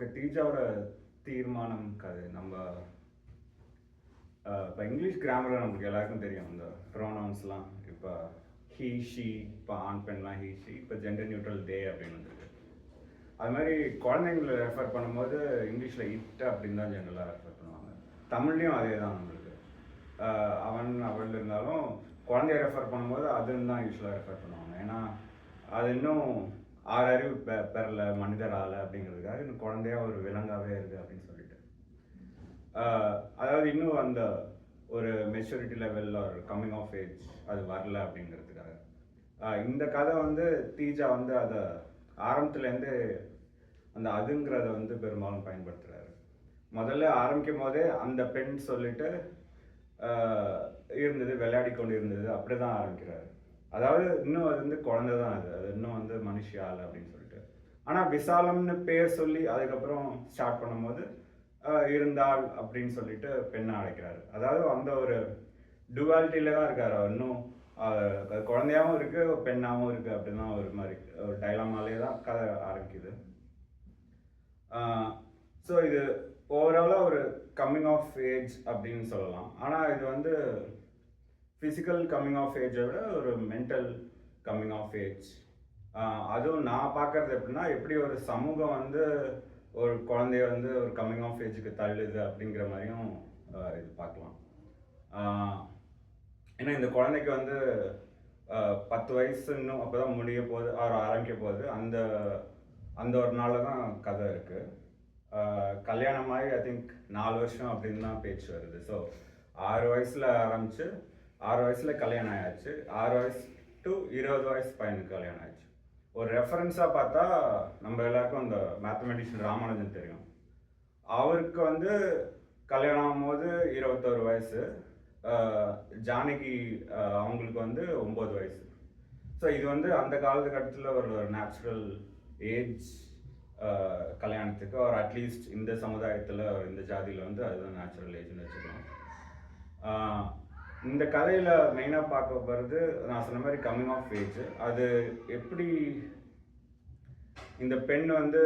Okay தீஜாவோட தீர்மானம் கதை நம்ம இப்போ இங்கிலீஷ் கிராமரில் நமக்கு எல்லாருக்கும் தெரியும். இந்த ப்ரோனவுன்ஸ்லாம் இப்போ ஹீ ஷீ இப்போ ஆண் பெண்லாம் ஹீ ஷீ இப்போ ஜெண்டர் நியூட்ரல் டே அப்படின்னு வந்துருக்கு. அது மாதிரி குழந்தைங்களை ரெஃபர் பண்ணும்போது இங்கிலீஷில் இட் அப்படின்னு தான் ஜென்ரலாக ரெஃபர் பண்ணுவாங்க. தமிழ்லேயும் அதே தான் நம்மளுக்கு அவன் அவள் இருந்தாலும் குழந்தைய ரெஃபர் பண்ணும்போது அதுன்னு தான் யூஸ்வலாக ரெஃபர் பண்ணுவாங்க. ஏன்னா அது இன்னும் ஆறு அறிவு பெ பெறல மனிதர் ஆள அப்படிங்கிறதுக்காக இன்னும் குழந்தையா ஒரு விலங்காகவே இருக்குது அப்படின்னு சொல்லிட்டு. அதாவது இன்னும் அந்த ஒரு மெச்சூரிட்டி லெவலில் ஒரு கம்மிங் ஆஃப் ஏஜ் அது வரல அப்படிங்கிறதுக்காக. இந்த கதை வந்து தீஜா வந்து அதை ஆரம்பத்துலேருந்து அந்த அதுங்கிறத வந்து பெரும்பாலும் பயன்படுத்துகிறாரு முதல்ல ஆரம்பிக்கும் போதே அந்த பெண் சொல்லிட்டு இருந்தது விளையாடி கொண்டு இருந்தது அப்படி தான் ஆரம்பிக்கிறாரு. அதாவது இன்னும் அது வந்து குழந்தை தான் அது. அது இன்னும் வந்து மனுஷியால் ஆள் அப்படின்னு சொல்லிட்டு. ஆனால் விசாலம்னு பேர் சொல்லி அதுக்கப்புறம் ஸ்டார்ட் பண்ணும்போது இருந்தால் இருந்தாள் அப்படின்னு சொல்லிட்டு பெண்ணை அழைக்கிறாரு. அதாவது அந்த ஒரு டுவாலிட்டியில தான் இருக்காரு அவர். இன்னும் குழந்தையாகவும் இருக்குது இருக்கு இருக்குது இருக்கு அப்படின்னா ஒரு மாதிரி ஒரு டைலாமாலே தான் கதை ஆரம்பிக்குது. ஸோ இது ஓவராலாக ஒரு கம்மிங் ஆஃப் ஏஜ் அப்படின்னு சொல்லலாம். ஆனால் இது வந்து ஃபிசிக்கல் கம்மிங் ஆஃப் ஏஜை விட ஒரு மென்டல் கம்மிங் ஆஃப் ஏஜ் அதுவும் நான் பார்க்கறது எப்படின்னா எப்படி ஒரு சமூகம் வந்து ஒரு குழந்தைய வந்து ஒரு கம்மிங் ஆஃப் ஏஜுக்கு தள்ளுது அப்படிங்கிற மாதிரியும் இது பார்க்கலாம். ஏன்னா இந்த குழந்தைக்கு வந்து பத்து வயசு இன்னும் அப்போ தான் முடிய போகுது அவர் ஆரம்பிக்க போகுது. அந்த அந்த ஒரு நாளில் தான் கதை இருக்குது கல்யாணமாகி ஐ திங்க் நாலு வருஷம் அப்படின்னு தான் பேச்சு வருது. ஸோ ஆறு வயசில் ஆரம்பித்து ஆறு வயசில் கல்யாணம் ஆயாச்சு. ஆறு வயசு டு இருபது வயசு பையனுக்கு கல்யாணம் ஆயிடுச்சு ஒரு ரெஃபரன்ஸாக பார்த்தா நம்ம எல்லாருக்கும் அந்த மேத்தமெட்டிஷியன் ராமானுஜன் தெரியும். அவருக்கு வந்து கல்யாணம் ஆகும்போது இருபத்தோரு வயசு. ஜானகி அவங்களுக்கு வந்து ஒம்பது வயசு. ஸோ இது வந்து அந்த காலகட்டத்தில் ஒரு ஒரு நேச்சுரல் ஏஜ் கல்யாணத்துக்கு ஒரு அட்லீஸ்ட் இந்த சமுதாயத்தில் இந்த ஜாதியில் வந்து அதுதான் நேச்சுரல் ஏஜ்னு வச்சுக்கலாம். இந்த கதையில் மெயினாக பார்க்க போகிறது நான் சொன்ன மாதிரி கம்மிங் ஆஃப் ஏஜ் அது எப்படி இந்த பெண் வந்து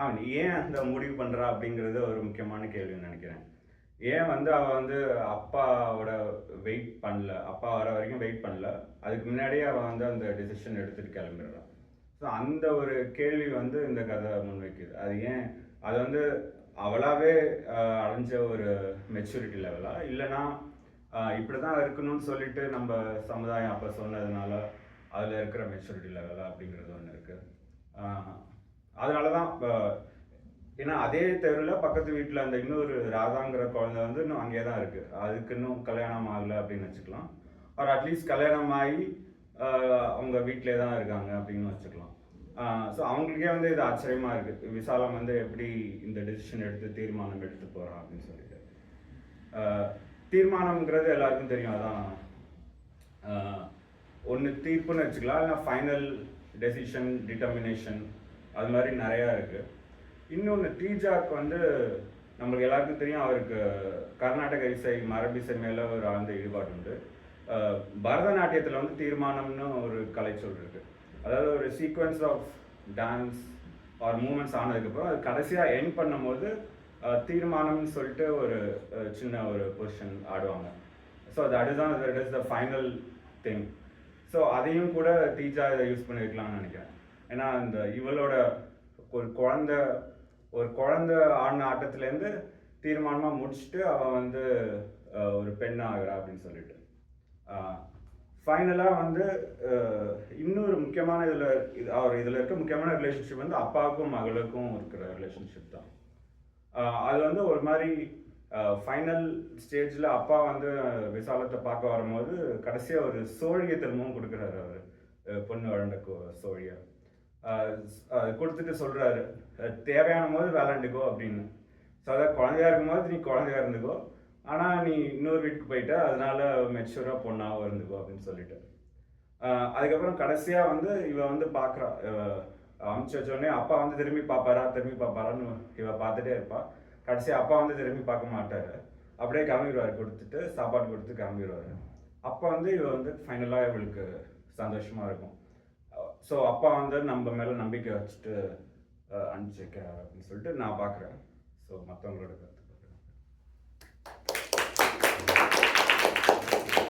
அவன் ஏன் அந்த முடிவு பண்ணுறா அப்படிங்கிறது ஒரு முக்கியமான கேள்வின்னு நினைக்கிறேன். ஏன் வந்து அவள் வந்து அப்பாவோட வெயிட் பண்ணல? அப்பா வர வரைக்கும் வெயிட் பண்ணல. அதுக்கு முன்னாடியே அவள் வந்து அந்த டிசிஷன் எடுத்துகிட்டு கிளம்பிடுறான் ஸோ அந்த ஒரு கேள்வி வந்து இந்த கதை முன்வைக்குது அது ஏன்? அது வந்து அவளாவே அடைஞ்ச ஒரு மெச்சூரிட்டி லெவலா இல்லைன்னா இப்படி தான் இருக்கணும்னு சொல்லிட்டு நம்ம சமுதாயம் அப்போ சொன்னதுனால அதில் இருக்கிற மெச்சூரிட்டி லெவலா அப்படிங்கிறது ஒன்று இருக்குது அதனால தான் ஏன்னா அதே தெருவில் பக்கத்து வீட்டில் அந்த இன்னொரு ராதாங்கிற குழந்தை வந்து இன்னும் அங்கேயே தான் இருக்குது அதுக்கு இன்னும் கல்யாணம் ஆகலை அப்படின்னு வச்சுக்கலாம். ஒரு அட்லீஸ்ட் கல்யாணம் ஆகி அவங்க வீட்டிலே தான் இருக்காங்க அப்படின்னு வச்சுக்கலாம். ஸோ அவங்களுக்கே வந்து இது ஆச்சரியமாக இருக்குது விசாலம் வந்து எப்படி இந்த டெசிஷன் எடுத்து தீர்மானம் எடுத்து போகிறான் அப்படின்னு சொல்லிட்டு. தீர்மானம்ங்கிறது எல்லாருக்கும் தெரியும். அதான் ஒன்று தீர்ப்புன்னு வச்சுக்கலாம். இல்லை ஃபைனல் டெசிஷன் டிட்டர்மினேஷன் அது மாதிரி நிறையா இருக்குது இன்னொன்று டீஜாக் வந்து நம்மளுக்கு எல்லாருக்கும் தெரியும். அவருக்கு கர்நாடக இசை மரபிசை மேலே ஒரு ஆழ்ந்த ஈடுபாடு உண்டு. பரதநாட்டியத்தில் வந்து தீர்மானம்னு ஒரு கலை இருக்கு. அதாவது ஒரு sequence of dance or movements ஆனதுக்கப்புறம் அது கடைசியாக எண்ட் பண்ணும்போது தீர்மானம்னு சொல்லிட்டு ஒரு சின்ன ஒரு பொசிஷன் ஆடுவாங்க. ஸோ அது அதுதான் that is the final thing so அதையும் கூட டீச்சா இதை யூஸ் பண்ணியிருக்கலாம்னு நினைக்கிறேன். ஏன்னா அந்த இவளோட ஒரு குழந்த ஒரு குழந்த ஆடின ஆட்டத்துலேருந்து தீர்மானமாக முடிச்சுட்டு அவன் வந்து ஒரு பெண் ஆகுறா அப்படின்னு சொல்லிட்டு. ஃபைனலாக வந்து இன்னொரு முக்கியமான இதில் இது அவர் இதில் இருக்க முக்கியமான ரிலேஷன்ஷிப் வந்து அப்பாவுக்கும் மகளுக்கும் இருக்கிற ரிலேஷன்ஷிப் தான். அது வந்து ஒரு மாதிரி ஃபைனல் ஸ்டேஜில் அப்பா வந்து விசாலத்தை பார்க்க வரும்போது கடைசியாக ஒரு சோழியை திரும்பவும் கொடுக்குறாரு அவர். பொண்ணு வழண்ட சோழியை. கொடுத்துட்டு சொல்கிறாரு தேவையான போது விளாண்டுக்கோ அப்படின்னு. ஸோ அதாவது குழந்தையா இருக்கும்போது நீ குழந்தையா இருந்துக்கோ. ஆனால் நீ இன்னொரு வீட்டுக்கு போயிட்ட அதனால மெச்சூராக பொண்ணாகவும் இருந்துக்கோ அப்படின்னு சொல்லிட்டு. அதுக்கப்புறம் கடைசியாக வந்து இவன் வந்து பார்க்குறா அமுச்சு வச்சோடனே அப்பா வந்து திரும்பி பார்ப்பாரா திரும்பி பார்ப்பாரான்னு இவ பார்த்துட்டே இருப்பா. கடைசியாக அப்பா வந்து திரும்பி பார்க்க மாட்டார். அப்படியே கிளம்பிடுவார் கொடுத்துட்டு சாப்பாடு கொடுத்து கிளம்பிடுவார். அப்போ வந்து இவ வந்து ஃபைனலாக இவளுக்கு சந்தோஷமாக இருக்கும். ஸோ அப்பா வந்து நம்ம மேலே நம்பிக்கை வச்சுட்டு அஹ், அனுப்பிச்சு வைக்கிறார் அப்படின்னு சொல்லிட்டு நான் பார்க்குறேன் ஸோ மற்றவங்களோட கருத்து.